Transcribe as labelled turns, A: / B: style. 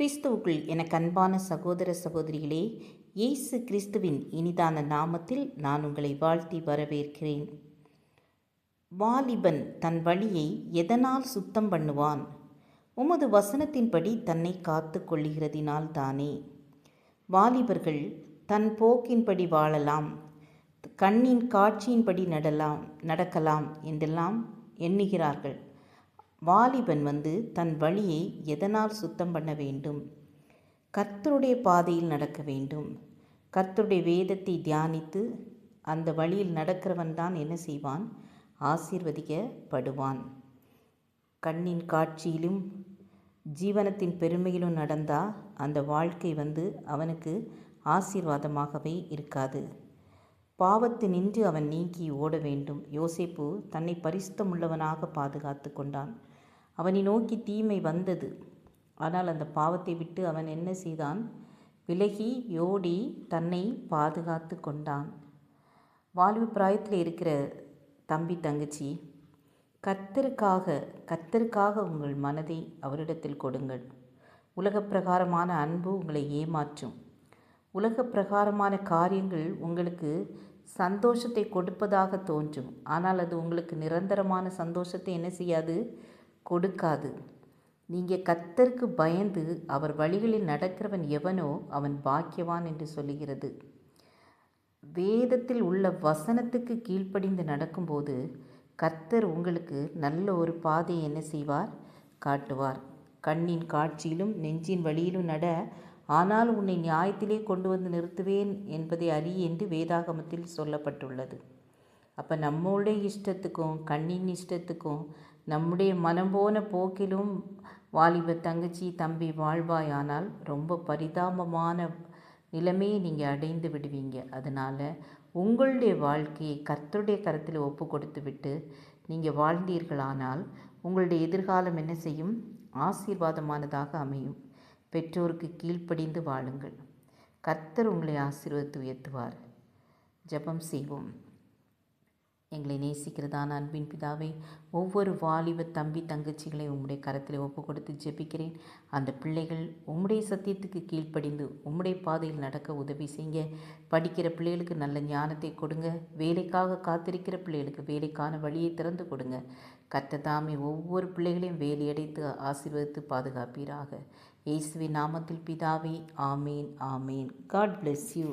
A: கிறிஸ்துவுக்குள் எனக்கு அன்பான சகோதர சகோதரிகளே இயேசு கிறிஸ்துவின் இனிதான நாமத்தில் நான் உங்களை வாழ்த்தி வரவேற்கிறேன். வாலிபன் தன் வழியை எதனால் சுத்தம் பண்ணுவான்? உமது வசனத்தின்படி தன்னை காத்து கொள்ளுகிறதினால் தானே வாலிபர்கள் தன் போக்கின்படி வாழலாம் கண்ணின் காட்சியின்படி நடலாம் நடக்கலாம் என்றெல்லாம் எண்ணுகிறார்கள். வாலிபன் வந்து தன் வழியை எதனால் சுத்தம் பண்ண வேண்டும்? கர்த்தருடைய பாதையில் நடக்க வேண்டும். கர்த்தருடைய வேதத்தை தியானித்து அந்த வழியில் நடக்கிறவன் தான் என்ன செய்வான்? ஆசீர்வதிக்கப்படுவான். கண்ணின் காட்சியிலும் ஜீவனத்தின் பெருமையிலும் நடந்தால் அந்த வாழ்க்கை வந்து அவனுக்கு ஆசீர்வாதமாகவே இருக்காது. பாவத்து நின்று அவன் நீங்கி ஓட வேண்டும் யோசேப்பு தன்னை பரிசுத்தமுள்ளவனாக பாதுகாத்து கொண்டான். அவனை நோக்கி தீமை வந்தது. ஆனால் அந்த பாவத்தை விட்டு அவன் என்ன செய்தான்? விலகி யோடி தன்னை பாதுகாத்து கொண்டான். வாழ்வு பிராயத்தில் இருக்கிற தம்பி தங்கச்சி கத்தருக்காக கத்தருக்காக உங்கள் மனதை அவரிடத்தில் கொடுங்கள். உலக பிரகாரமான அன்பு உங்களை ஏமாற்றும். உலக பிரகாரமான காரியங்கள் உங்களுக்கு சந்தோஷத்தை கொடுப்பதாக தோன்றும். ஆனால் அது உங்களுக்கு நிரந்தரமான சந்தோஷத்தை என்ன செய்யாது? கொடுக்காது. நீங்கள் கத்தருக்கு பயந்து அவர் வழிகளில் நடக்கிறவன் எவனோ அவன் பாக்கியவான் என்று சொல்லுகிறது. வேதத்தில் உள்ள வசனத்துக்கு கீழ்ப்படிந்து நடக்கும்போது கர்த்தர் உங்களுக்கு நல்ல ஒரு பாதையை என்ன செய்வார்? காட்டுவார். கண்ணின் காட்சியிலும் நெஞ்சின் வழியிலும் நட ஆனால் உன்னை நியாயத்திலே கொண்டு வந்து நிறுத்துவேன் என்பதை அறி என்று வேதாகமத்தில் சொல்லப்பட்டுள்ளது. அப்போ நம்மளுடைய இஷ்டத்துக்கும் கண்ணின் இஷ்டத்துக்கும் நம்முடைய மனம் போன போக்கிலும் வாலிப தங்கச்சி தம்பி வாழ்வாயானால் ரொம்ப பரிதாபமான நிலைமையை நீங்கள் அடைந்து விடுவீங்க. அதனால் உங்களுடைய வாழ்க்கையை கர்த்தருடைய கரத்தில் ஒப்பு கொடுத்து விட்டு நீங்கள் வாழ்ந்தீர்களானால் உங்களுடைய எதிர்காலம் என்ன செய்யும்? ஆசீர்வாதமானதாக அமையும். பெற்றோருக்கு கீழ்ப்படிந்து வாழுங்கள். கர்த்தர் உங்களை ஆசீர்வதித்து உயர்த்துவார். ஜபம் செய்வோம். எங்களை நேசிக்கிறதான அன்பின் பிதாவை ஒவ்வொரு வாலிப தம்பி தங்கச்சிகளை உம்முடைய கரத்தில் ஒப்பு கொடுத்து ஜெபிக்கிறேன். அந்த பிள்ளைகள் உம்முடைய சத்தியத்துக்கு கீழ்ப்படிந்து உம்முடைய பாதையில் நடக்க உதவி செய்யுங்க. படிக்கிற பிள்ளைகளுக்கு நல்ல ஞானத்தை கொடுங்க. வேலைக்காக காத்திருக்கிற பிள்ளைகளுக்கு வேலைக்கான வழியை திறந்து கொடுங்க. கத்ததாமே ஒவ்வொரு பிள்ளைகளையும் வேலையடைத்து ஆசீர்வதித்து பாதுகாப்பீராக. இயேசுவின் நாமத்தில் பிதாவே ஆமீன் ஆமீன். God bless you